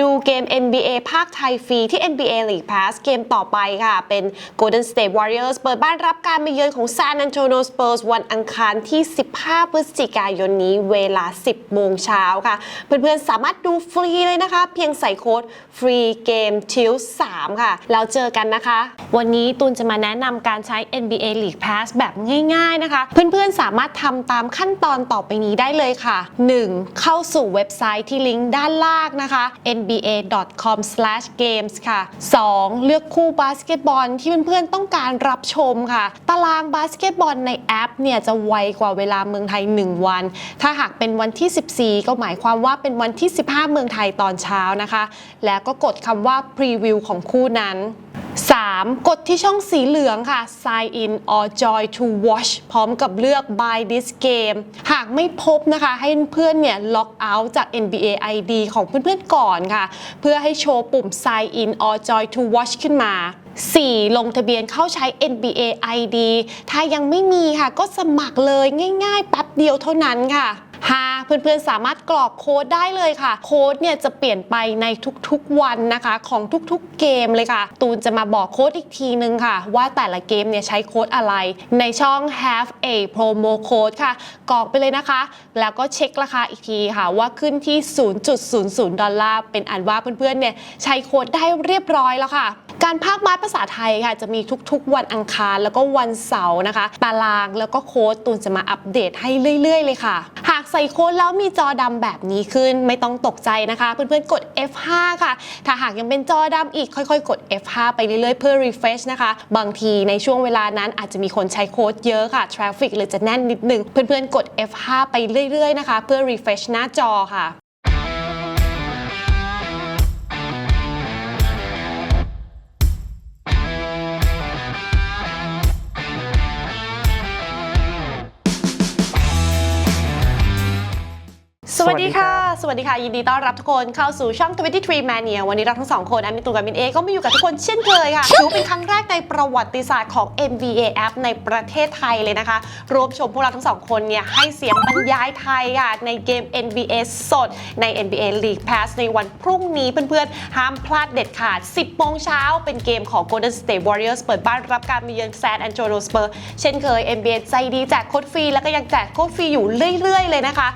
ดูเกม NBA ภาคไทยฟรีที่ NBA League Pass เกมต่อไปค่ะ เป็น Golden State Warriors เปิดบ้านรับการมาเยือนของ San Antonio Spurs วันอังคารที่ 15 พฤศจิกายนนี้เวลา 10 โมงเช้าค่ะ เพื่อนๆ สามารถดูฟรีเลยนะคะ เพียงใส่โค้ดฟรีเกมทิว3ค่ะ แล้วเจอกันนะคะ วันนี้ตูนจะมาแนะนำการใช้ NBA League Pass แบบง่ายๆนะคะ เพื่อนๆ สามารถทำตามขั้นตอนต่อไปนี้ได้เลยค่ะ 1. เข้าสู่เว็บไซต์ที่ลิงก์ด้านล่างนะคะ nba.com/games ค่ะ 2. เลือกคู่บาสเกตบอลที่เพื่อนๆต้องการรับชมค่ะ ตารางบาสเกตบอลในแอปเนี่ยจะไวกว่าเวลาเมืองไทย 1 วัน ถ้าหากเป็นวันที่ 14 ก็หมายความว่าเป็นวันที่ 15 เมืองไทยตอนเช้านะคะ แล้วก็กดคำว่า preview ของคู่นั้น 3. กดที่ช่องสีเหลืองค่ะ sign in or join to watch พร้อมกับเลือก buy this game หากไม่พบนะคะ ให้เพื่อนเนี่ย log out จาก NBA ID ของเพื่อนๆก่อนค่ะ เพื่อให้โชว์ปุ่ม sign in or join to watch ขึ้นมา 4. ลงทะเบียนเข้าใช้ NBA ID ถ้ายังไม่มีค่ะ ก็สมัครเลยง่ายๆ แป๊บเดียวเท่านั้นค่ะ 5. เพื่อนๆ สามารถกรอกโค้ดได้เลยค่ะ โค้ดเนี่ยจะเปลี่ยนไปในทุกๆวันนะคะ ของทุกๆเกมเลยค่ะ ตูนจะมาบอกโค้ดอีกทีนึงค่ะ ว่าแต่ละเกมเนี่ยใช้โค้ดอะไร ในช่อง have a promo code ค่ะ กรอกไปเลยนะคะ แล้วก็เช็คราคาอีกทีค่ะ ว่าขึ้นที่ 0.00 ดอลลาร์ เป็นอันว่าเพื่อนๆเนี่ยใช้โค้ดได้เรียบร้อยแล้วค่ะ การพากย์มาภาษาไทยค่ะจะมีทุกๆ วันอังคารแล้วก็วันเสาร์นะคะตารางแล้วก็โค้ดตูนจะมาอัปเดตให้เรื่อย ๆ เลยค่ะ หากใส่โค้ดแล้วมีจอดำแบบนี้ขึ้นไม่ต้องตกใจนะคะ เพื่อนๆกด F5 ค่ะ ถ้าหากยังเป็นจอดำอีกค่อยๆ กด F5 ไปเรื่อยๆ เพื่อ refresh นะคะ บางทีในช่วงเวลานั้นอาจจะมีคนใช้โค้ดเยอะค่ะ traffic เลยจะแน่นนิดนึง เพื่อนๆกด F5 ไปเรื่อยๆนะคะ เพื่อ refresh หน้าจอค่ะ สวัสดีค่ะ สวัสดีค่ะ ยินดีต้อนรับทุกคนเข้าสู่ช่อง 23 Mania วันนี้เราทั้งสองคนแอมมินตูกับมินเอก็มาอยู่กับทุกคนเช่นเคยค่ะถือเป็นครั้งแรกในประวัติศาสตร์ของ NBA App ในประเทศไทยเลยนะคะรวมชมพวกเราทั้งสองคนเนี่ยให้เสียงบรรยายไทยค่ะในเกม NBA สดใน NBA League Pass ในวันพรุ่งนี้เพื่อนๆ ห้ามพลาดเด็ดขาด 10 โมงเช้าเป็นเกมของ Golden State Warriors เปิดบ้านรับการมาเยือน San Antonio Spurs เช่นเคย NBA ใจดีแจกโค้ดฟรีแล้วก็ยังแจกโค้ดฟรีอยู่เรื่อยๆเลยนะคะ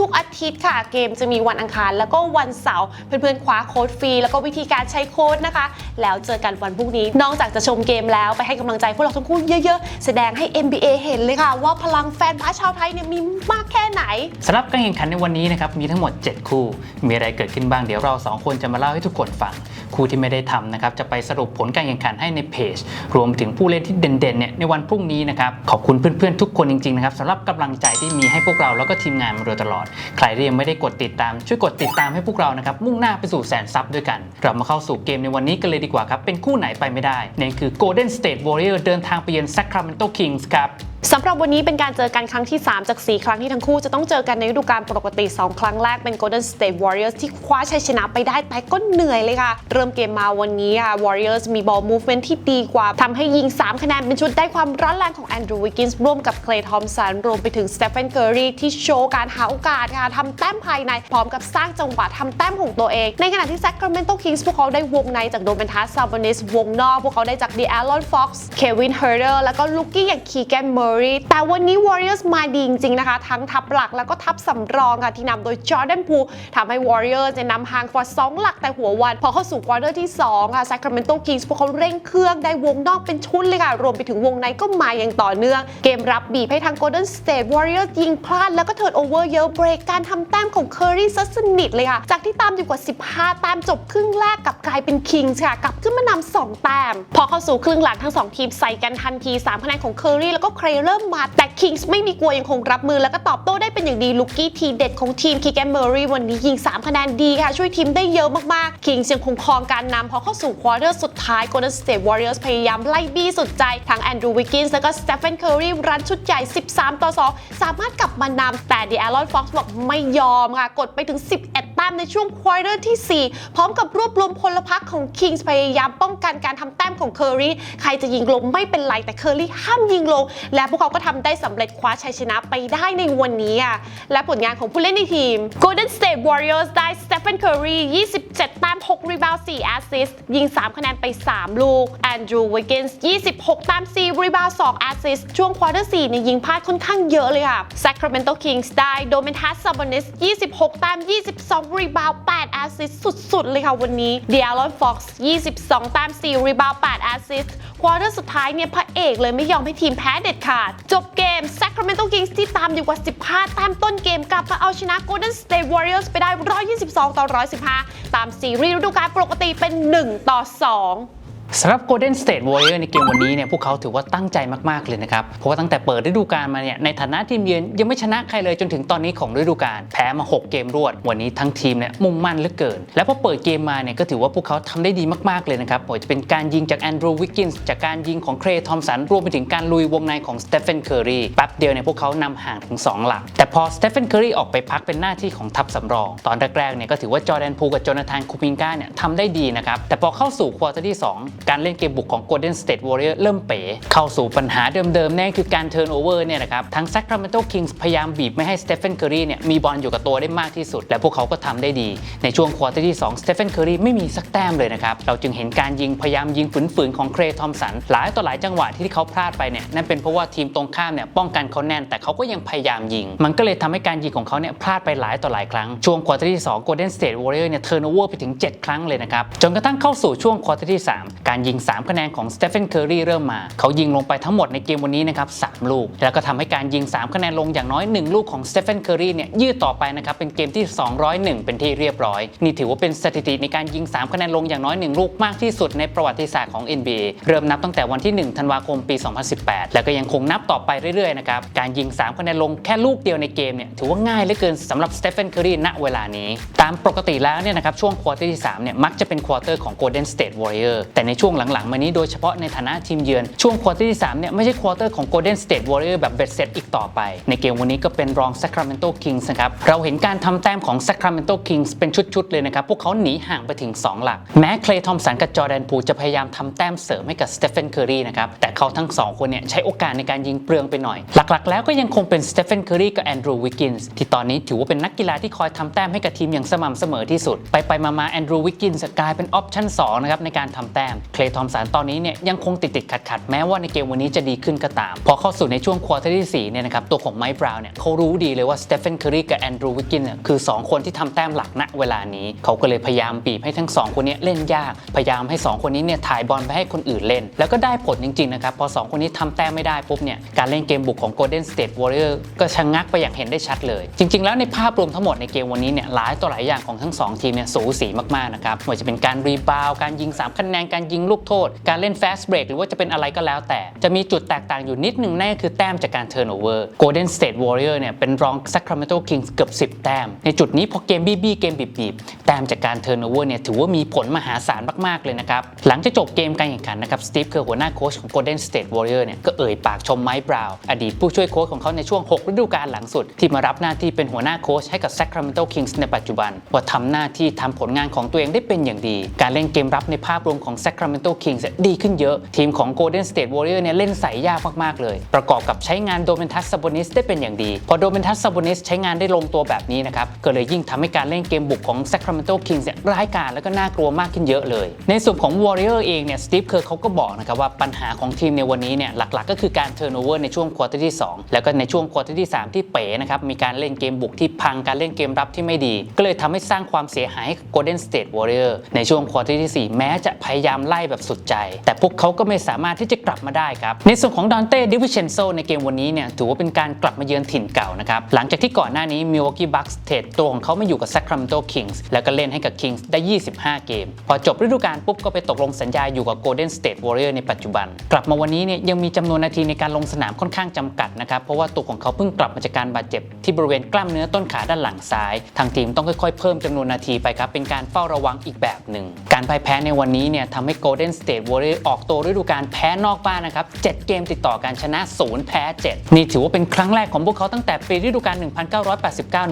ทุกๆอาทิตย์ค่ะ เกมจะมีวันอังคาร แล้วก็วันเสาร์เพื่อนๆคว้าโค้ดฟรี แล้วก็วิธีการใช้โค้ดนะคะ แล้วเจอกันวันพรุ่งนี้ นอกจากจะชมเกมแล้วไปให้กำลังใจพวกเราทั้งคู่เยอะๆ แสดงให้ NBA เห็นเลยค่ะ ว่าพลังแฟนบาสชาวไทยเนี่ยมีมากแค่ไหนสำหรับการแข่งขันในวันนี้นะครับมีทั้งหมด 7 คู่ มีอะไรเกิดขึ้นบ้างเดี๋ยวเรา 2 คนจะมาเล่าให้ทุกคนฟัง คู่ที่ไม่ได้ทำนะครับจะไปสรุปผลการแข่งขันให้ในเพจ รวมถึงผู้เล่นที่เด่นๆเนี่ยในวันพรุ่งนี้นะครับขอบคุณเพื่อนๆทุกคนจริงๆนะครับสำหรับกำลังใจที่มีให้พวกเราแล้วก็ทีมงานมาโดยตลอด ใครที่ยังไม่ได้กดติดตาม ช่วยกดติดตามให้พวกเรานะครับมุ่งหน้าไปสู่แสนซับด้วยกัน เรามาเข้าสู่เกมในวันนี้กันเลยดีกว่าครับเป็นคู่ไหนไปไม่ได้นั่นคือ Golden State Warrior เดินทางไปเยือน Sacramento Kings ครับสำหรับวันนี้เป็นการเจอกันครั้งที่ 3 จาก 4 ครั้งที่ทั้งคู่จะต้องเจอกันในฤดูกาลปกติ 2 ครั้งแรกเป็น Golden State Warriors ที่คว้าชัยชนะไปได้แต่ก็เหนื่อยเลยค่ะ เริ่มเกมมาวันนี้ค่ะ Warriors มี ball movement ที่ดีกว่าทำให้ยิง 3 คะแนนเป็นชุดได้ความร้อนแรงของ Andrew Wiggins ร่วมกับ Klay Thompson รวมไปถึง Stephen Curry ที่โชว์การหาโอกาสค่ะทำแต้มภายในพร้อมกับสร้างจังหวะทำแต้มของตัวเอง ในขณะที่ Sacramento Kings พวกเขาได้วงในจากโดเมนทัสซาบอนิสวงนอกพวกเขาได้จาก d e a l o n Fox Kevin Herter แล้วก็ลูกี้อย่าง Keegan Murray แต่วันนี้ Warriors มาดีจริงๆนะคะ ทั้งทัพหลักแล้วก็ทัพสำรองค่ะที่นำโดย Jordan Poole ทำให้ Warriors เนี่ยนำห่างกว่า2หลักแต่หัววัน พอเข้าสู่ควอเตอร์ที่ 2 ค่ะ Sacramento Kings พวกเขาเร่งเครื่องได้วงนอกเป็นชุดเลยค่ะ รวมไปถึงวงในก็มาอย่างต่อเนื่อง เกมรับบีบให้ทาง Golden State Warriors ยิงพลาดแล้วก็เทิร์นโอเวอร์เยอะเบรกการทำแต้มของ Curry ซะสนิทเลยค่ะ จากที่ตามอยู่กว่า 15 แต้มจบครึ่งแรกกับกลายเป็น Kings ค่ะกลับขึ้นมานำ2แต้มพอเข้าสู่ครึ่งหลังทั้ง 2 ทีมใส่กันทันที3คะแนนของ Curry แล้วก็ Clay เริ่มมาแต่ Kings ไม่มีกลัวยังคงรับมือแล้วก็ตอบโต้ได้เป็นอย่างดีลูกกี้ทีเด็ดของทีม Keegan Murray วันนี้ยิง 3 คะแนนดีค่ะ ช่วยทีมได้เยอะมากๆ Kings ยังคงครองการนำพอเข้าสู่ควอเตอร์สุดท้าย Golden State Warriors พยายามไล่บี้สุดใจทั้ง Andrew Wiggins แล้วก็ Stephen Curry รันชุดใหญ่ 13 ต่อ 2 สามารถกลับมานำแต่ DeAllon Fox บอกไม่ยอมค่ะกดไปถึง 11 มในช่วงควอเตอร์ที่ 4 พร้อมกับรวบรวมพลพรรคของ Kings พยายามป้องกันการทำแต้มของ Curry ใครจะยิงลงไม่เป็นไรแต่ Curry ห้ามยิงลง และพวกเขาก็ทำได้สำเร็จคว้าชัยชนะไปได้ในวันนี้อะและผลงานของผู้เล่นในทีม Golden State Warriors ได้ Stephen Curry 27 แต้7รีบาวด์4แอสซิสต์ยิง 3 คะแนนไป 3 ลูกแอนดรูว์วิกกินส์26ตาม4 รีบาวด์2แอสซิสต์ช่วงควอเตอร์4เนี่ยยิงพลาดค่อนข้างเยอะเลยค่ะ Sacramento Kings ได้โดเมนทัสซาบอนิส26ตาม22รีบาวด์8แอสซิสต์สุดๆ เลยค่ะวันนี้เดียร์ลอนฟ็อกซ์22ตาม4รีบาวด์8แอสซิสต์ควอเตอร์สุดท้ายเนี่ยพระเอกเลยไม่ยอมให้ทีมแพ้เด็ดขาด จบเกม Sacramento Kings ที่ตามอยู่กว่า 15 แต้มต้นเกมกลับมาเอาชนะ Golden State Warriors ไปได้ 122 ต่อ 115 ตามซีรีส์ฤดูกาลปกติเป็น 1 ต่อ 2 สำหรับ Golden State Warrior ในเกมวันนี้เนี่ยพวกเขาถือว่าตั้งใจมาก ๆ เลยนะครับ เพราะว่าตั้งแต่เปิดฤดูกาลมาเนี่ยในฐานะทีมเยือนยังไม่ชนะใครเลยจนถึงตอนนี้ของฤดูกาลแพ้มา 6 เกมรวด วันนี้ทั้งทีมเนี่ยมุ่งมั่นเหลือเกิน และพอเปิดเกมมาเนี่ยก็ถือว่าพวกเขาทำได้ดีมาก ๆ เลยนะครับไม่ว่าจะเป็นการยิงจากแอนดรูว์วิกกินส์จากการยิงของเครย์ทอมสันรวมไปถึงการลุยวงในของสเตฟ e นเคอรีแป๊บเดียวเนี่ยพวกเขานำห่างถึง 2 หลัก แต่พอสเตฟ e นเคอรีออกไปพักเป็นหน้าที่ของทัพสำรองตอนแรกๆเนี่ยก็ถือว่าจอแดนพูกับโจนาธานคูปินกาเนี่ยทำได้ดีนะครับแต่พอเข้าสู่ควอเตอร์ที่ 2การเล่นเกมบุกของ Golden State Warrior เริ่มเป๋ เข้าสู่ปัญหาเดิมๆแน่คือการเทิร์นโอเวอร์เนี่ยนะครับทั้ง Sacramento Kings พยายามบีบไม่ให้ Stephen Curry เนี่ยมีบอลอยู่กับตัวได้มากที่สุด และพวกเขาก็ทำได้ดี ในช่วงควอเตอร์ที่ 2 Stephen Curry ไม่มีสักแต้มเลยนะครับ เราจึงเห็นการยิงพยายามยิงฝืนๆ ของเครย์ทอมสันหลายต่อหลายจังหวะที่เขาพลาดไปเนี่ยนั่นเป็นเพราะว่าทีมตรงข้ามเนี่ยป้องกันเขาแน่นแต่เขาก็ยังพยายามยิง มันก็เลยทำให้การยิงของเขาเนี่ยพลาดไปหลายต่อหลายครั้งช่วงควอเตอร์ที่2 Golden State Warrior เนี่ยเทิร์นโอเวอร์ไปถึง 7 ครั้งเลยนะครับจนกระทั่งเข้าสู่ช่วงควอเตอร์ที่ 3การยิง 3 คะแนนของ Stephen Curry เริ่มมา เขายิงลงไปทั้งหมดในเกมวันนี้นะครับ3ลูก แล้วก็ทำให้การยิง 3 คะแนนลงอย่างน้อย 1 ลูกของ Stephen Curry เนี่ยยืดต่อไปนะครับเป็นเกมที่ 201 เป็นที่เรียบร้อย นี่ถือว่าเป็นสถิติในการยิง 3 คะแนนลงอย่างน้อย 1 ลูกมากที่สุดในประวัติศาสตร์ของ NBA เริ่มนับตั้งแต่วันที่ 1 ธันวาคมปี 2018 แล้วก็ยังคงนับต่อไปเรื่อยๆนะครับการยิง 3 คะแนนลงแค่ลูกเดียวในเกมเนี่ยถือว่าง่ายเหลือเกินสำหรับ Stephen Curry ณเวลานี้ ตามปกติแล้วเนี่ยนะครับช่วงควอเตอร์ที่3เนี่ยมักจะเป็นควอเตอร์ของ Golden State Warrior แต่ในช่วงหลังๆ มานี้โดยเฉพาะในฐานะทีมเยือน ช่วงควอเตอร์ที่3เนี่ยไม่ใช่ควอเตอร์ของ Golden State Warrior แบบเบ็ดเสร็จอีกต่อไป ในเกมวันนี้ก็เป็นรอง Sacramento Kings นะครับเราเห็นการทำแต้มของ Sacramento Kings เป็นชุดๆเลยนะครับพวกเขาหนีห่างไปถึง 2 หลัก แม้เคลย์ทอมสันกับจอแดนพูจะพยายามทำแต้มเสริมให้กับสเตฟ e นเคอรีนะครับแต่เขาทั้งสองคนเนี่ยใช้โอกาสในการยิงเปลืองไปหน่อย หลักๆ แล้วก็ยังคงเป็นสเตฟ e นเคอรีกับแอนดรูว์วิกกินส์ที่ตอนนี้ถือว่าเป็นนักกีฬาที่คอยทำแต้มให้กับทีมอย่างสม่ำเสมอที่สุด ไปไปๆมาๆแอนดรูว์วิกกินส์กลายเป็นออปชั่น2นะครับในการทำแต้มเคลย์ทอมสันตอนนี้เนี่ยยังคงติดติดขัดขัดแม้ว่าในเกมวันนี้จะดีขึ้นก็ตาม พอเข้าสู่ในช่วงควอเตอร์ที่4เนี่ยนะครับตัวของไมค์บราวน์เนี่ยเขารู้ดีเลยว่าสเตฟ e นเคอรีกับแอนดรูวิกกินเนี่ยคือ 2 คนที่ทำแต้มหลักณเวลานี้ เขาก็เลยพยายามบีบให้ทั้ง 2 คนนี้เล่นยาก พยายามให้ 2 คนนี้เนี่ยถ่ายบอลไปให้คนอื่นเล่น แล้วก็ได้ผลจริงๆนะครับพอ 2 คนนี้ทำแต้มไม่ได้ปุ๊บเนี่ยการเล่นเกมบุกของ Golden State Warrior ก็ชะงักไปอย่างเห็นได้ชัดเลย จริง ๆ แล้วในภาพรวมทั้งหมดในเกมวันนี้เนี่ยหลายต่อหลายอย่างของทั้ง 2 ทีมเนี่ยสูสีมากๆนะครับไม่ว่าจะเป็นการรีบาวการยิง3คะแนนการยิงลูกโทษ การเล่น fast break หรือว่าจะเป็นอะไรก็แล้วแต่ จะมีจุดแตกต่างอยู่นิดหนึ่งนั่นคือแต้มจากการ turnover Golden State Warrior เนี่ยเป็นรอง Sacramento Kings เกือบ 10 แต้ม ในจุดนี้พอเกมบี้บี้เกมบีบๆแต้มจากการ turnover เนี่ยถือว่ามีผลมหาศาลมากๆเลยนะครับ หลังจากจบเกมการแข่งขันนะครับสตีฟเคอร์หัวหน้าโค้ชของ Golden State Warrior เนี่ยก็เอ่ยปากชมไมค์บราวน์อดีตผู้ช่วยโค้ชของเขาในช่วง 6 ฤดูกาลหลังสุด ที่มารับหน้าที่เป็นหัวหน้าโค้ชให้กับ Sacramento Kings ในปัจจุบันว่าทำหน้าที่ทำผลงานของตัวเองได้เป็นอย่างดี การเล่นเกมรับในภาพรวมของ Sacramento Kings เนี่ยดีขึ้นเยอะ ทีมของ Golden State Warrior เนี่ยเล่นใส่ยากมาก ๆ เลย ประกอบกับใช้งานโดเมนทัสซาบอนิสได้เป็นอย่างดี พอโดเมนทัสซาบอนิสใช้งานได้ลงตัวแบบนี้นะครับก็เลยยิ่งทำให้การเล่นเกมบุกของ Sacramento Kings เนี่ยร้ายกาจแล้วก็น่ากลัวมากขึ้นเยอะเลย ในส่วนของ Warrior เองเนี่ยสตีฟเคอร์เขาก็บอกนะครับว่าปัญหาของทีมในวันนี้เนี่ยหลักๆ ก็คือการเทิร์นโอเวอร์ในช่วงควอเตอร์ที่ 2 แล้วก็ในช่วงควอเตอร์ที่ 3 ที่เป๋นะครับมีการเล่นเกมบุกที่พังการเล่นเกมรับที่ไม่ดี ก็เลยทำให้สร้างความเสียหายให้กับ Golden State Warrior ในช่วงควอเตอร์ที่ 4 แม้จะพยายามไล่แบบสุดใจ แต่พวกเขาก็ไม่สามารถที่จะกลับมาได้ครับ ในส่วนของดอนเต้ดิวิเชนโซในเกมวันนี้เนี่ยถือว่าเป็นการกลับมาเยือนถิ่นเก่านะครับ หลังจากที่ก่อนหน้านี้ Milwaukee Bucks เทรดตัวของเขามาอยู่กับ Sacramento Kings แล้วก็เล่นให้กับ Kings ได้ 25 เกม พอจบฤดูกาลปุ๊บก็ไปตกลงสัญญาอยู่กับ Golden State Warrior ในปัจจุบัน กลับมาวันนี้เนี่ยยังมีจำนวนนาทีในการลงสนามค่อนข้างจำกัดนะครับเพราะว่าตัวของเขาเพิ่งกลับมาจากการบาดเจ็บที่บริเวณกล้ามเนื้อต้นขาด้านหลังซ้าย ทางทีมต้องค่อยๆ เพิ่มจำนวนนาทีไปครับเป็นการเฝ้าระวังอีกแบบหนึ่งการพ่ายแพ้ในวันนี้เนี่ยทำให้ Golden State Warriors ออกตัวฤดูกาลแพ้นอกบ้านนะครับ 7 เกมติดต่อกันชนะ 0 แพ้ 7 นี่ถือว่าเป็นครั้งแรกของพวกเขาตั้งแต่ปีฤดูกาล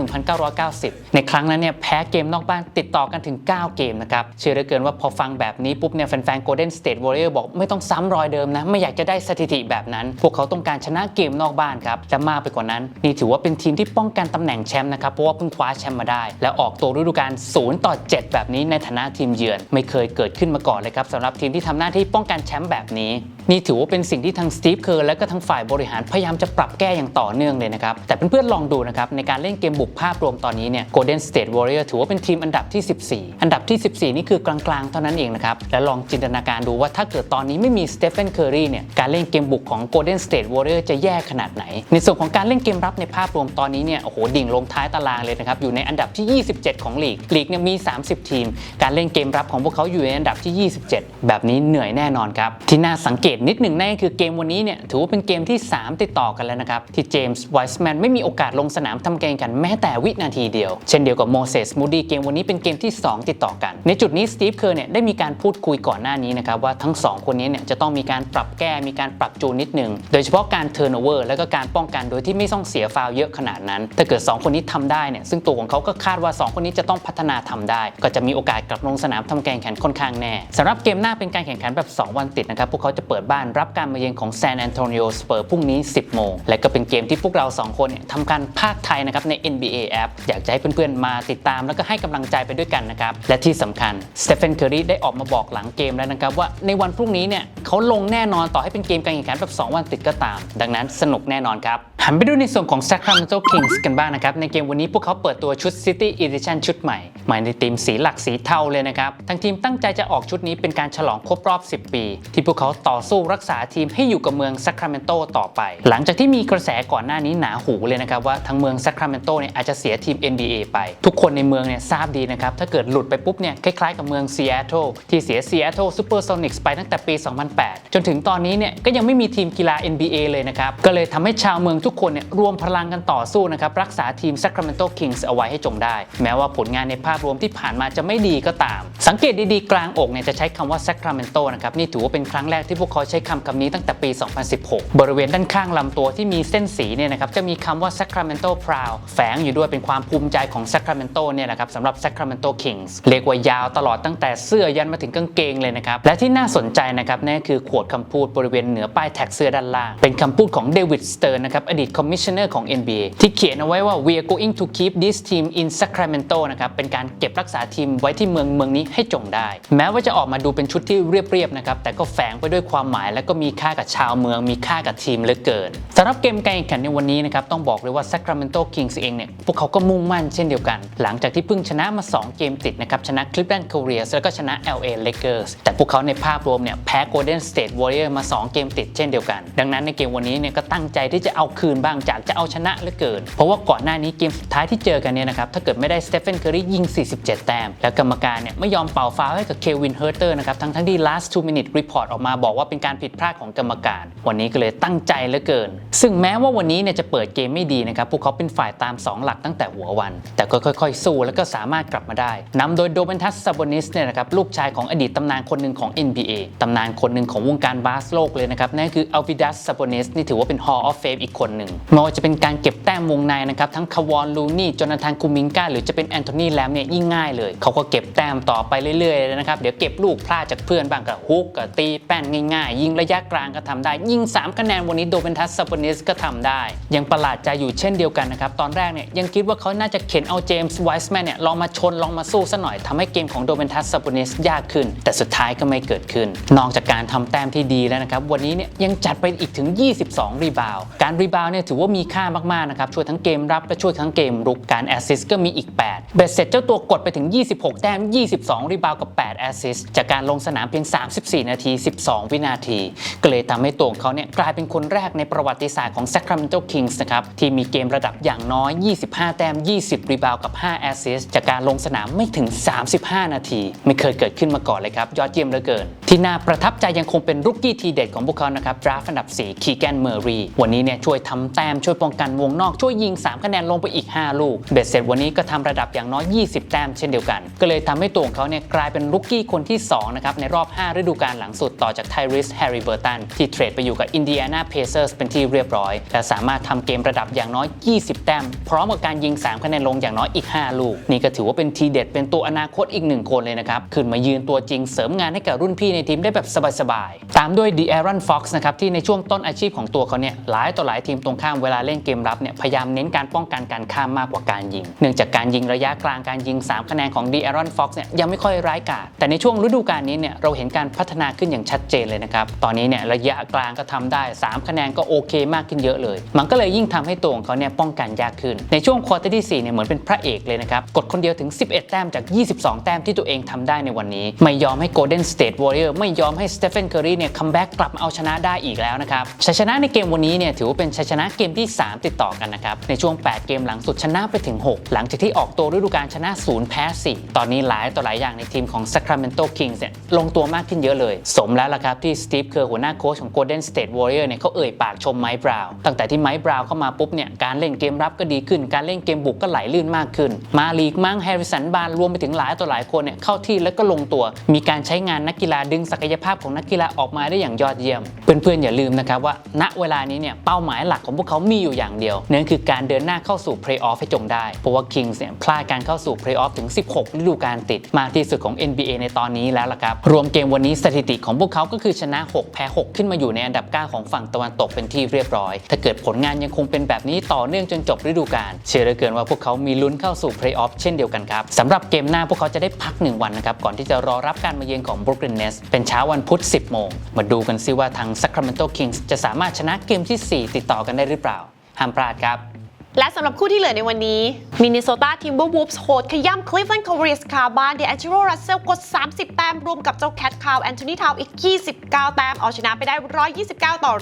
1989-1990 ในครั้งนั้นเนี่ยแพ้เกมนอกบ้านติดต่อกันถึง 9 เกมนะครับ เชื่อเหลือเกินว่าพอฟังแบบนี้ปุ๊บเนี่ยแฟนๆ Golden State Warriors บอกไม่ต้องซ้ำรอยเดิมนะ ไม่อยากจะได้สถิติแบบนั้น พวกเขาต้องการชนะเกมนอกบ้านครับและมากไปกว่านั้น นี่ถือว่าเป็นทีมที่ป้องกันตำแหน่งแชมป์นะครับเพราะว่าเพิ่งคว้าแชมป์มาได้ แล้วออกตัวฤดูกาล0ต่อ7แบบนี้ในฐานะทีมเยือน ไม่เคยเกิดขึ้นมาก่อนเลยครับสำหรับทีมที่ทำหน้าที่ป้องกันแชมป์แบบนี้ นี่ถือว่าเป็นสิ่งที่ทางสตีฟเคอร์และก็ทั้งฝ่ายบริหารพยายามจะปรับแก้อย่างต่อเนื่องเลยนะครับ แต่เพื่อนๆลองดูนะครับในการเล่นเกมบุกภาพรวมตอนนี้เนี่ย Golden State Warrior ถือว่าเป็นทีมอันดับที่ 14 อันดับที่ 14 นี่คือกลางๆ เท่านั้นเองนะครับ และลองจินตนาการดูว่าถ้าเกิดตอนนี้ไม่มีสเตฟ h นเคอรีเนี่ยการเล่นเกมบุกของ Golden State Warrior จะแย่ขนาดไหน ในส่วนของการเล่นเกมรับในภาพรวมตอนนี้เนี่ยโอ้โหดิ่งลงท้ายตารางเลยนะครับอยู่ในอันดับที่ 27 ของลีกลีกเนี่ยมี 30 ทีม การเล่นเกมรับของพวกเขาอยู่ในอันดับที่ 27 แบบนี้เหนื่อยแน่นอนครับที่น่าสังเกตนิดหนึ่งนั่นก็คือเกมวันนี้เนี่ยถือว่าเป็นเกมที่ 3 ติดต่อกันแล้วนะครับ ที่เจมส์ไวส์แมนไม่มีโอกาสลงสนามทำเกมกันแม้แต่วินาทีเดียว เช่นเดียวกับโมเสสมูดี้เกมวันนี้เป็นเกมที่ 2 ติดต่อกัน ในจุดนี้สตีฟเคอร์เนี่ยได้มีการพูดคุยก่อนหน้านี้นะครับว่าทั้ง 2 คนนี้เนี่ยจะต้องมีการปรับแก้มีการปรับจูนนิดหนึ่งโดยเฉพาะการเท r ร์ o โอเวอร์แล้วก็การป้องกันโดยที่ไม่ต้องเสียฟาวล์เยอะขนาดนั้น ถ้าเกิด 2 คนนี้ทำได้เนี่ยซึ่งตัวของเขาก็คาดว่า 2 คนนี้จะต้องพัฒนาทำได้ ก็จะมีโอกาสกลับลงสนามทำการแข่งขันค่อนข้างแน่สำหรับเกมหน้าเป็นการแข่งขันแบบ 2 วันติดนะครับพวกเขาจะเปิดบ้านรับการมาเยือนของแซนแอนโตนิโอสเปอร์พรุ่งนี้ 10 โมง และก็เป็นเกมที่พวกเรา 2 คนเนี่ยทำการภาคไทยนะครับใน NBA App อยากจะให้เพื่อนๆ มาติดตามแล้วก็ให้กำลังใจไปด้วยกันนะครับ และที่สำคัญสเตฟ h นเคอรีได้ออกมาบอกหลังเกมแล้วนะครับว่าในวันพรุ่งนี้เนี่ยเขาลงแน่นอนต่อให้เป็นเกมการแข่งขันแบบ 2 วันติดก็ตาม ดังนั้นสนุกแน่นอนครับหันไปดูในส่วนของ Sacramento Kings กันบ้างนะครับ ในเกมวันนี้พวกเขาเปิดตัวชุด City Edition ชุดใหม่ใหม่ในธีมสีหลักสีเทาเลยนะครับทางทีมตั้งใจจะออกชุดนี้เป็นการฉลองครบรอบ 10 ปี ที่พวกเขาต่อสู้รักษาทีมให้อยู่กับเมือง Sacramento ต่อไป หลังจากที่มีกระแสก่อนหน้านี้หนาหูเลยนะครับว่าทางเมือง Sacramento เนี่ยอาจจะเสียทีม NBA ไป ทุกคนในเมืองเนี่ยทราบดีนะครับ ถ้าเกิดหลุดไปปุ๊บเนี่ยคล้ายๆกับเมือง Seattle ที่เสีย Seattle Supersonics ไปตั้งแต่ปี 2008 จนถึงตอนนี้เนี่ยก็ยังไม่มีทีมกีฬา NBA เลยนะครับ ก็เลยทำให้ชาวเมืองทุกคนเนี่ยรวมพลังกันต่อสู้นะครับรักษาทีม Sacramento Kings เอาไว้ให้จงได้ แม้ว่าผลงานในภาพรวมที่ผ่านมาจะไม่ดีก็ตาม สังเกตดีๆกลางอกเนี่ยจะใช้คำว่า Sacramento นะครับนี่ถือว่าเป็นครั้งแรกที่พวกเขาใช้คำคำนี้ตั้งแต่ปี 2016 บริเวณด้านข้างลำตัวที่มีเส้นสีเนี่ยนะครับจะมีคำว่า Sacramento Proud แฝงอยู่ด้วยเป็นความภูมิใจของ Sacramento เนี่ยนะครับสำหรับ Sacramento Kings เรียกว่ายาวตลอดตั้งแต่เสื้อยันมาถึงกางเกงเลยนะครับและที่น่าสนใจนะครับนั่นคือขวดคำพูดบริเวณเหนือป้ายแท็กเสื้อด้านล่างเป็นคำพูดของเดวิดสเตอร์นะครับอดีตคอมมิชชันเนอร์ของ NBA ที่เขียนเอาไว้ว่า we are going to keep this team in Sacramento นะครับเป็นการเก็บรักษาทีมไว้ที่เมืองเมืองนี้ให้จงได้ แม้ว่าจะออกมาดูเป็นชุดที่เรียบๆนะครับแต่ก็แฝงไปด้วยความหมาย และก็มีค่ากับชาวเมือง มีค่ากับทีมเหลือเกินสำหรับเกมการแข่งขันในวันนี้นะครับต้องบอกเลยว่า Sacramento Kings เองเนี่ยพวกเขาก็มุ่งมั่นเช่นเดียวกัน หลังจากที่เพิ่งชนะมา 2 เกมติดนะครับชนะ Cleveland Cavaliers แล้วก็ชนะ LA Lakers แต่พวกเขาในภาพรวมเนี่ยแพ้ Golden State Warriors มา 2 เกมติดเช่นเดียวกัน ดังนั้นในเกมวันนี้เนี่ยก็ตั้งใจที่จะเอาคืนบ้างจากจะเอาชนะเหลือเกิน เพราะว่าก่อนหน้านี้เกมสุดท้ายที่เจอกันเนี่ยนะครับถ้าเกิดไม่ได้สเตฟ h นเคอรียิง 47 แต้มแล้วกรรมการเนี่ยไม่ยอมเป่าฟาวให้กับเควินเฮอร์เตอร์นะครับทั้งทั้งที่ last two minute report ออกมาบอกว่าเป็นการผิดพลาดของกรรมการ วันนี้ก็เลยตั้งใจเหลือเกิน ซึ่งแม้ว่าวันนี้เนี่ยจะเปิดเกมไม่ดีนะครับพวกเขาเป็นฝ่ายตาม 2 หลักตั้งแต่หัววัน แต่ก็ค่อยๆ สู้แล้วก็สามารถกลับมาได้นำโดยโดเบนทัสซาบอนิสเนี่ยนะครับลูกชายของอดีตตำนานคนหนึ่งของ NBA ตำนานคนหนึ่งของวงการบาสโลกเลยนะครับนั่นคืออัลวิดัสซาบอนิสนี่ถือว่าเป็น Hall of Fame อีกคนหนึ่งไม่ว่าจะเป็นการเก็บแต้มวงในนะครับทั้งคาวอนลูนี่จอนาธานคูมิงกาหรือจะเป็นแอนโทนีแลมเนี่ยยิ่งง่ายเลยเขาก็เก็บแต้มต่อไปเรื่อยๆนะครับเดี๋ยวเก็บลูกพลาดจากเพื่อนบ้างกับฮุกกับตีแป้นง่ายยิงระยะกลางก็ทำได้ ยิง 3 คะแนนวันนี้โดเบนทัสซาบอนิสก็ทำได้ ยังประหลาดใจอยู่เช่นเดียวกันนะครับ ตอนแรกเนี่ยยังคิดว่าเขาน่าจะเข็นเอาเจมส์ไวส์แมนเนี่ยลองมาชนลองมาสู้ซะหน่อยทำให้เกมของโดเบนทัสซาบอนิสยากขึ้น แต่สุดท้ายก็ไม่เกิดขึ้น นอกจากการทำแต้มที่ดีแล้วนะครับวันนี้เนี่ยยังจัดไปอีกถึง 22 รีบาวด์การรีบาวเนี่ยถือว่ามีค่ามากๆนะครับช่วยทั้งเกมรับและช่วยทั้งเกมรุกการแอสซิสก็มีอีก 8 เบ็ดเสร็จเจ้าตัวกดไปถึง 26 แต้ม 22 รีบาวกับ 8 แอสซิสจากการลงสนามเพียง 34 นาที 12 วินาที ก็เลยทำให้ตัวของเขาเนี่ยกลายเป็นคนแรกในประวัติศาสตร์ของ Sacramento Kings นะครับที่มีเกมระดับอย่างน้อย 25 แต้ม 20 รีบาวกับ 5 แอสซิสจากการลงสนามไม่ถึง 35 นาที ไม่เคยเกิดขึ้นมาก่อนเลยครับ ยอดเยี่ยมเหลือเกิน ที่น่าประทับใจยังคงเป็นรุกกี้ทีเด็ดของพวกเขานะครับดราฟอันดับ 4 คีแกนเมอร์รีวันนี้เนี่ยช่วยทำแต้มช่วยป้องกันวงนอกช่วยยิง 3 คะแนนลงไปอีก 5 ลูกเบ็ดเสร็จวันนี้ก็ทำระดับอย่างน้อย 20 แต้มเช่นเดียวกัน ก็เลยทำให้ตัวของเขาเนี่ยกลายเป็นรุกกี้คนที่2นะครับในรอบ 5 ฤดูกาลหลังสุดต่อจากไทริสแฮร์รี่เบอร์ตันที่เทรดไปอยู่กับอินเดียนาเพเซอร์สเป็นที่เรียบร้อย และสามารถทำเกมระดับอย่างน้อย 20 แต้ม พร้อมกับการยิง 3 คะแนนลงอย่างน้อยอีก 5 ลูก นี่ก็ถือว่าเป็นทีเด็ดเป็นตัวอนาคตอีกหนึ่งคนเลยนะครับ ขึ้นมายืนตัวจริงเสริมงานให้กับรุ่นพี่ในทีมได้แบบสบายๆ ตามด้วยดีแอรอนฟ็อกซ์นะครับที่ในช่วงต้นอาชีพของตัวเขาเนี่ยหลายต่อหลายทีมตรงข้ามเวลาเล่นเกมรับเนี่ยพยายามเน้นการป้องกันการข้ามมากกว่าการยิง เนื่องจากการยิงระยะกลางการยิง 3 คะแนนของดีแอรอนฟ็อกซ์เนี่ยยังไม่ค่อยร้ายกาจแต่ในช่วงฤดูกาลนี้เนี่ยเราเห็นการพัฒนาขึ้นอย่างชัดเจนเลยนะครับตอนนี้เนี่ยระยะกลางก็ทำได้ 3 คะแนนก็โอเคมากขึ้นเยอะเลย มันก็เลยยิ่งทำให้ตัวของเขาเนี่ยป้องกันยากขึ้น ในช่วงควอเตอร์ที่4เนี่ยเหมือนเป็นพระเอกเลยนะครับกดคนเดียวถึง 11 แต้มจาก 22 แต้มที่ตัวเองทำได้ในวันนี้ ไม่ยอมให้ Golden State Warrior ไม่ยอมให้ Stephen Curry เนี่ยคัมแบ็กกลับมาเอาชนะได้อีกแล้วนะครับชัยชนะในเกมวันนี้เนี่ยถือว่าเป็นชัยชนะเกมที่ 3 ติดต่อกันนะครับในช่วง 8 เกมหลังสุดชนะไปถึง 6 หลังจากที่ออกตัวฤดูกาลชนะ0แพ้4ตอนนี้หลายต่อหลายอย่างในทีมของ Sacramento Kings เนี่ยลงตัวมากขึ้นเยอะเลย สมแล้วล่ะครับที่ Steve Kerr หัวหน้าโค้ชของ Golden State Warrior เนี่ยเขาเอ่ยปากชมไมค์บราวน์ตั้งแต่ที่ไมค์บราวน์เข้ามาปุ๊บเนี่ยการเล่นเกมรับก็ดีขึ้น การเล่นเกมบุกก็ไหลลื่นมากขึ้น มาลีกมั้งแฮร์ริสันบาร์รวมไปถึงหลายต่อหลายคนเนี่ยเข้าที่แล้วก็ลงตัว มีการใช้งานนักกีฬาดึงศักยภาพของนักกีฬาออกมาได้อย่างยอดเยี่ยม เพื่อนๆอย่าลืมนะครับว่า ณเวลานี้เนี่ยเป้าหมายหลักของพวกเขามีอยู่อย่างเดียวนั่นคือการเดินหน้าเข้าสู่เพลย์ออฟให้จงได้เพราะว่า Kings เนี่ยพลาดการเข้าสู่เพลย์ออฟถึง 16ฤดูกาลติดมากที่สุดของ NBA ในตอนนี้แล้วล่ะครับรวมเกมวันนี้สถิติของพวกเขาก็คือชนะ6 แพ้ 6 ขึ้นมาอยู่ในอันดับ 9 ของฝั่งตะวันตกเป็นที่เรียบร้อย ถ้าเกิดผลงานยังคงเป็นแบบนี้ต่อเนื่องจนจบฤดูกาลเชื่อเหลือเกินว่าพวกเขามีลุ้นเข้าสู่เพลย์ออฟเช่นเดียวกันครับสำหรับเกมหน้าพวกเขาจะได้พักหนึ่งวันนะครับก่อนที่จะรอรับการมาเยือนของ Brooklyn Nets เป็นเช้าวันพุธ 10 โมง มาดูกันซิว่าทาง Sacramento Kings จะสามารถชนะเกมที่ 4 ติดต่อกันได้หรือเปล่าห้ามพลาดครับ และสำหรับคู่ที่เหลือในวันนี้มินนิโซตาทิมเบอร์วูฟส์โหดขย้ำคลิฟแลนด์คาวเรียสคาบ้านเดอันเจโรรัสเซลกด 30 แต้มรวมกับเจ้าแคทคาวแอนโทนีทาวอีก 29 แต้มเอาชนะไปได้ 129 ต่อ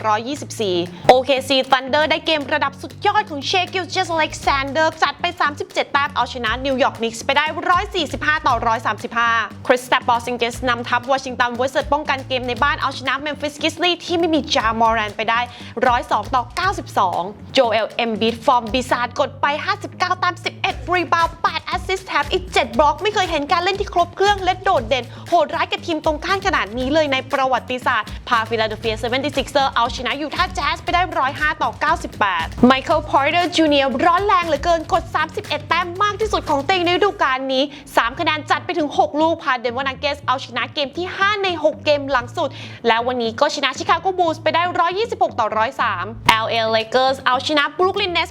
124 OKC Thunder ได้เกมระดับสุดยอดของเชกิลเจสเล็กซานเดอร์จัดไป 37 แต้มเอาชนะนิวยอร์กนิกส์ไปได้ 145 ต่อ 135 คริสตับบอสซิงเกสนำทัพวอชิงตันเวสเซิร์ป้องกันเกมในบ้านเอาชนะเมมฟิสกิสลีย์ที่ไม่มีจามอรันไปได้ 102 ต่อ 92 โจเอลเอมบิดฟอร์มบิซาร์กดไป 59 ตาม 11 รีบาว8แอสซิสต์แถมอีก 7 บล็อก ไม่เคยเห็นการเล่นที่ครบเครื่องและโดดเด่น โหดร้ายกับทีมตรงข้ามขนาดนี้เลยในประวัติศาสตร์ พาฟิลาเดลเฟีย 76ers เอาชนะยูทาห์แจ๊สไปได้ 105 ต่อ 98 ไมเคิลพอร์เตอร์จูเนียร์ร้อนแรงเหลือเกินกด 31 แต้มมากที่สุดของเต็งในฤดูกาลนี้ 3 คะแนนจัดไปถึง 6 ลูกพาเดนวอร์นักเกสเอาชนะเกมที่ 5 ใน 6 เกมหลังสุด แล้ววันนี้ก็ชนะชิคาโกบูลส์ไปได้ 126 ต่อ 103 LA Lakers เอาชนะบรูคลินเนส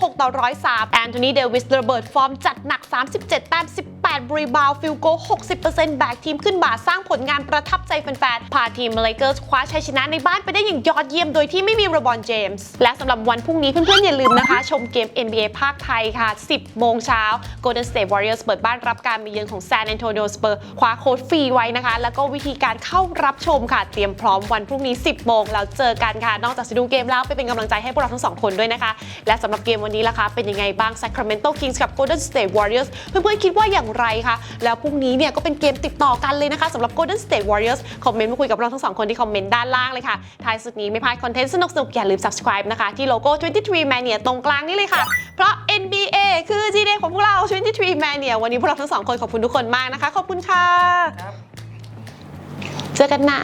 116ต่อ 103แอนโทนีเดวิสระเบิดฟอร์มจัดหนัก 37 แต้ม10 8 รีบาวฟิลโก 60%แบกทีมขึ้นบ่าสร้างผลงานประทับใจแฟนๆ พาทีม Lakers คว้าชัยชนะในบ้านไปได้อย่างยอดเยี่ยมโดยที่ไม่มีระบอนเจมส์ และสำหรับวันพรุ่งนี้เพื่อนๆ อย่าลืมนะคะ ชมเกม NBA ภาคไทยค่ะ 10 โมงเช้า Golden State Warriors เปิดบ้านรับการมาเยือนของ San Antonio Spurs คว้าโค้ดฟรีไว้นะคะ แล้วก็วิธีการเข้ารับชมค่ะ เตรียมพร้อมวันพรุ่งนี้ 10 โมงแล้วเจอกันค่ะ นอกจากจะดูเกมแล้วไปเป็นกำลังใจให้พวกเราทั้งสองคนด้วยนะคะ และสำหรับเกมวันนี้ล่ะคะเป็นยังไงบ้าง Sacramento Kings กับ Golden State Warriors เพื่อนๆคิดว่าอย่างไรคะแล้วพรุ่งนี้เนี่ยก็เป็นเกมติดต่อกันเลยนะคะสำหรับ Golden State Warriors คอมเมนต์มาคุยกับเราทั้งสองคนที่คอมเมนต์ด้านล่างเลยค่ะท้ายสุดนี้ไม่พลาดคอนเทนต์สนุกๆอย่าลืม subscribe นะคะที่โลโก้ 23 Mania ตรงกลางนี่เลยค่ะ เพราะ NBA คือ G Day ของพวกเรา23 Mania วันนี้พวกเราทั้งสองคนขอบคุณทุกคนมากนะคะ ขอบคุณค่ะ เจอกันนะ